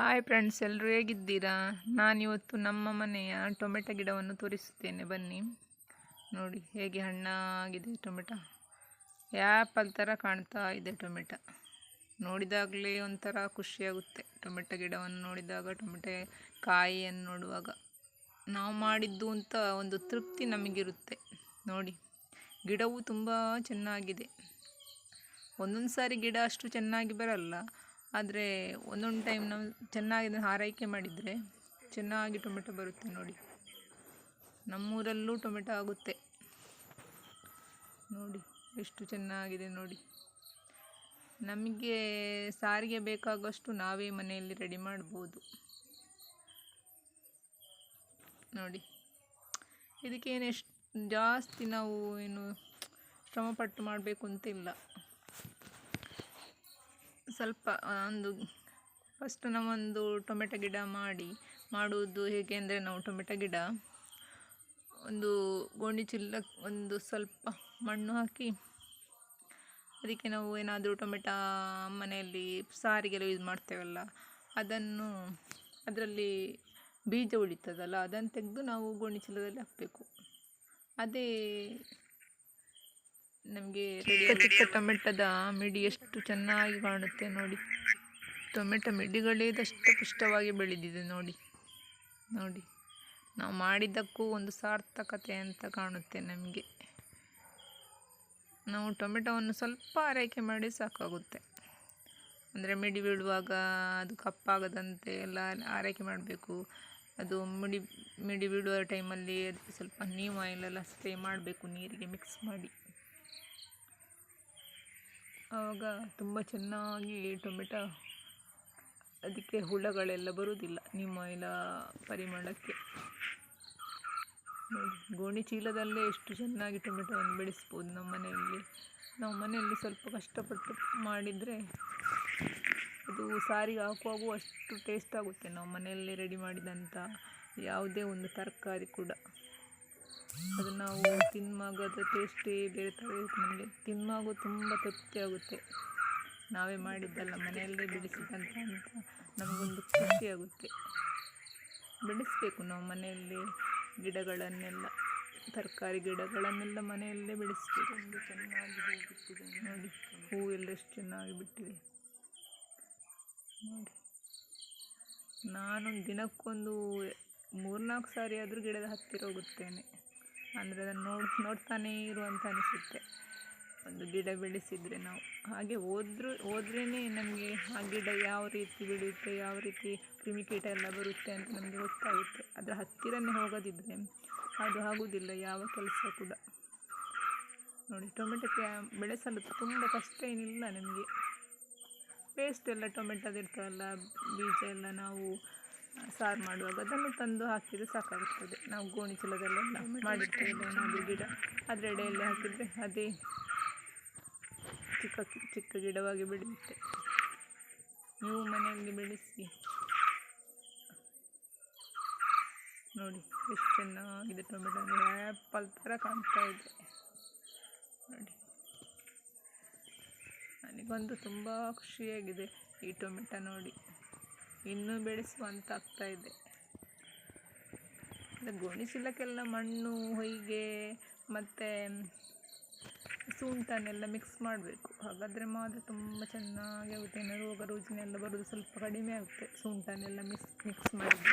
Hi friends ಎಲ್ಲರೂ ಹೇಗಿದ್ದೀರಾ? ನಾನಿವತ್ತು ನಮ್ಮ ಮನೆಯ ಟೊಮೆಟೊ ಗಿಡವನ್ನು ತೋರಿಸುತ್ತೇನೆ. ಬನ್ನಿ. ನೋಡಿ, ಹೇಗೆ ಹಣ್ಣಾಗಿದೆ ಟೊಮೆಟೊ. ಆ್ಯಪಲ್ ಥರ ಕಾಣ್ತಾ ಇದೆ ಟೊಮೆಟೊ. ನೋಡಿದಾಗಲೇ ಒಂಥರ ಖುಷಿಯಾಗುತ್ತೆ ಟೊಮೆಟೊ ಗಿಡವನ್ನು ನೋಡಿದಾಗ, ಟೊಮೆಟೊ ಕಾಯಿಯನ್ನು ನೋಡುವಾಗ. ನಾವು ಮಾಡಿದ್ದು ಅಂತ ಒಂದು ತೃಪ್ತಿ ನಮಗಿರುತ್ತೆ. ನೋಡಿ, ಗಿಡವು ತುಂಬ ಚೆನ್ನಾಗಿದೆ. ಒಂದೊಂದು ಸಾರಿ ಗಿಡ ಅಷ್ಟು ಚೆನ್ನಾಗಿ ಬರಲ್ಲ. ಆದರೆ ಒಂದೊಂದು ಟೈಮ್ ನಾವು ಚೆನ್ನಾಗಿ ಆರೈಕೆ ಮಾಡಿದರೆ ಚೆನ್ನಾಗಿ ಟೊಮೆಟೊ ಬರುತ್ತೆ ನೋಡಿ. ನಮ್ಮೂರಲ್ಲೂ ಟೊಮೆಟೊ ಆಗುತ್ತೆ. ನೋಡಿ, ಎಷ್ಟು ಚೆನ್ನಾಗಿದೆ ನೋಡಿ. ನಮಗೆ ಸಾರಿಗೆ ಬೇಕಾಗುವಷ್ಟು ನಾವೇ ಮನೆಯಲ್ಲಿ ರೆಡಿ ಮಾಡ್ಬೋದು. ನೋಡಿ, ಇದಕ್ಕೇನು ಎಷ್ಟು ಜಾಸ್ತಿ ನಾವು ಏನು ಶ್ರಮಪಟ್ಟು ಮಾಡಬೇಕು ಅಂತಿಲ್ಲ. ಸ್ವಲ್ಪ ಒಂದು ಫಸ್ಟ್ ನಾವೊಂದು ಟೊಮೆಟೊ ಗಿಡ ಮಾಡಿ, ಮಾಡುವುದು ಹೇಗೆ ಅಂದರೆ ನಾವು ಟೊಮೆಟೊ ಗಿಡ ಒಂದು ಗೋಣಿ ಚಿಲ್ಲ ಒಂದು ಸ್ವಲ್ಪ ಮಣ್ಣು ಹಾಕಿ, ಅದಕ್ಕೆ ನಾವು ಏನಾದರೂ ಟೊಮೆಟೊ ಮನೆಯಲ್ಲಿ ಸಾರಿಗೆಲ್ಲ ಯೂಸ್ ಮಾಡ್ತೇವಲ್ಲ, ಅದನ್ನು ಅದರಲ್ಲಿ ಬೀಜ ಉಳಿತದಲ್ಲ, ಅದನ್ನು ತೆಗೆದು ನಾವು ಗೋಣಿ ಚೀಲದಲ್ಲಿ ಹಾಕಬೇಕು. ಅದೇ ನಮಗೆ ಚಿಕ್ಕ ಚಿಕ್ಕ ಟೊಮೆಟೊದ ಮಿಡಿ ಎಷ್ಟು ಚೆನ್ನಾಗಿ ಕಾಣುತ್ತೆ ನೋಡಿ. ಟೊಮೆಟೊ ಮಿಡಿಗಳೇ ಪುಷ್ಟವಾಗಿ ಬೆಳೆದಿದೆ ನೋಡಿ. ನೋಡಿ. ನಾವು ಮಾಡಿದ್ದಕ್ಕೂ ಒಂದು ಸಾರ್ಥಕತೆ ಅಂತ ಕಾಣುತ್ತೆ ನಮಗೆ. ನಾವು ಟೊಮೆಟೊವನ್ನು ಸ್ವಲ್ಪ ಆರೈಕೆ ಮಾಡಿ ಸಾಕಾಗುತ್ತೆ. ಅಂದರೆ ಮಿಡಿ ಬೀಳುವಾಗ ಅದು ಕಪ್ಪಾಗದಂತೆ ಎಲ್ಲ ಆರೈಕೆ ಮಾಡಬೇಕು. ಅದು ಮಿಡಿ ಮಿಡಿ ಬಿಡುವ ಟೈಮಲ್ಲಿ ಅದಕ್ಕೆ ಸ್ವಲ್ಪ ನೀಮ್ ಆಯಿಲೆಲ್ಲ ಸ್ಪ್ರೇ ಮಾಡಬೇಕು ನೀರಿಗೆ ಮಿಕ್ಸ್ ಮಾಡಿ. ಆವಾಗ ತುಂಬ ಚೆನ್ನಾಗಿ ಟೊಮೆಟೊ, ಅದಕ್ಕೆ ಹುಳಗಳೆಲ್ಲ ಬರುವುದಿಲ್ಲ ನಿಮ್ಮ ಎಲ್ಲ ಪರಿಮಳಕ್ಕೆ. ಗೋಣಿ ಚೀಲದಲ್ಲೇ ಎಷ್ಟು ಚೆನ್ನಾಗಿ ಟೊಮೆಟೊವನ್ನು ಬೆಳೆಸ್ಬೋದು ನಮ್ಮ ಮನೆಯಲ್ಲಿ. ನಾವು ಮನೆಯಲ್ಲಿ ಸ್ವಲ್ಪ ಕಷ್ಟಪಟ್ಟು ಮಾಡಿದರೆ ಅದು ಸಾರಿಗೆ ಹಾಕುವಾಗೂ ಅಷ್ಟು ಟೇಸ್ಟ್ ಆಗುತ್ತೆ. ನಾವು ಮನೆಯಲ್ಲೇ ರೆಡಿ ಮಾಡಿದಂಥ ಯಾವುದೇ ಒಂದು ತರಕಾರಿ ಕೂಡ. ಅದು ನಾವು ತಿನ್ನುವಾಗ ಅದರ ಟೇಸ್ಟೇ ಬೇರೆ ಥರ ಇರುತ್ತೆ ನಮಗೆ. ತಿನ್ನುವಾಗ ತುಂಬ ತೃಪ್ತಿ ಆಗುತ್ತೆ. ನಾವೇ ಮಾಡಿದ್ದಲ್ಲ ಮನೆಯಲ್ಲೇ ಬೆಳೆಸಿದಂತ ಅಂತ ನಮಗೊಂದು ಖುಷಿಯಾಗುತ್ತೆ ಬೆಳೆಸಬೇಕು ನಾವು ಮನೆಯಲ್ಲಿ ಗಿಡಗಳನ್ನೆಲ್ಲ ತರಕಾರಿ ಗಿಡಗಳನ್ನೆಲ್ಲ ಮನೆಯಲ್ಲೇ ಬೆಳೆಸಬೇಕು. ಒಂದು ಚೆನ್ನಾಗಿ ಹೂ ಬಿಟ್ಟಿದೆ ನೋಡಿ ಹೂವೆಲ್ಲ ಎಷ್ಟು ಚೆನ್ನಾಗಿ ಬಿಟ್ಟಿದೆ. ನೋಡಿ. ನಾನು ದಿನಕ್ಕೊಂದು ಮೂರ್ನಾಲ್ಕು ಸಾರಿ ಆದರೂ ಗಿಡದ ಹತ್ತಿರ ಹೋಗುತ್ತೇನೆ. ಅಂದರೆ ಅದನ್ನು ನೋಡಿ, ನೋಡ್ತಾನೇ ಇರುವಂತ ಅನಿಸುತ್ತೆ. ಒಂದು ಗಿಡ ಬೆಳೆಸಿದರೆ ನಾವು. ಹಾಗೆ ಹೋದ್ರೂ ಹೋದ್ರೇ ನಮಗೆ ಆ ಗಿಡ ಯಾವ ರೀತಿ ಬೆಳೆಯುತ್ತೆ, ಯಾವ ರೀತಿ ಕ್ರಿಮಿಕೀಟ ಎಲ್ಲ ಬರುತ್ತೆ ಅಂತ ನಮಗೆ ಗೊತ್ತಾಗುತ್ತೆ. ಅದರ ಹತ್ತಿರನೇ ಹೋಗೋದಿದ್ರೆ ಅದು ಆಗುವುದಿಲ್ಲ ಯಾವ ಕೆಲಸ ಕೂಡ. ನೋಡಿ ಟೊಮೆಟೊಕ್ಕೆ ಬೆಳೆಸಲು ತುಂಬ ಕಷ್ಟ ಏನಿಲ್ಲ ನಮಗೆ. ಪೇಸ್ಟ್ ಎಲ್ಲ ಟೊಮೆಟೊದಿರ್ತವಲ್ಲ ಬೀಜ ಎಲ್ಲ ನಾವು ಸಾರು ಮಾಡುವಾಗ ಅದನ್ನು ತಂದು ಹಾಕಿದರೆ ಸಾಕಾಗುತ್ತದೆ. ನಾವು ಗೋಣಿ ಚೀಲದಲ್ಲೆಲ್ಲ ಮಾಡಿರ್ತೇವೆ ಏನಾದರೂ ಗಿಡ. ಅದರ ಎಡೆಯಲ್ಲಿ ಹಾಕಿದರೆ ಅದೇ ಚಿಕ್ಕ ಚಿಕ್ಕ ಗಿಡವಾಗಿ ಬೆಳೆಯುತ್ತೆ. ನೀವು ಮನೆಯಲ್ಲಿ ಬೆಳೆಸಿ. ನೋಡಿ, ಎಷ್ಟು ಚೆನ್ನಾಗಿದೆ ಟೊಮೆಟೊ ಆ್ಯಪಲ್ ಥರ ಕಾಣ್ತಾ ಇದೆ. ನೋಡಿ. ನನಗೊಂದು ತುಂಬ ಖುಷಿಯಾಗಿದೆ ಈ ಟೊಮೆಟೊ ನೋಡಿ. ಇನ್ನೂ ಬೆಳೆಸುವಂತ ಆಗ್ತಾ ಇದೆ ಗೋಣಿಚೀಲಕ್ಕೆಲ್ಲ ಮಣ್ಣು, ಹೊಯ್ಗೆ ಮತ್ತು ಸುಂಟನೆಲ್ಲ ಮಿಕ್ಸ್ ಮಾಡಬೇಕು. ಹಾಗಾದರೆ ಮಾತ್ರ ತುಂಬ ಚೆನ್ನಾಗಿ ಆಗುತ್ತೆ. ರೋಗ ರುಜಿನೆಲ್ಲ ಬರೋದು ಸ್ವಲ್ಪ ಕಡಿಮೆ ಆಗುತ್ತೆ. ಸುಂಟನೆಲ್ಲ ಮಿಕ್ಸ್ ಮಿಕ್ಸ್ ಮಾಡಿದರೆ.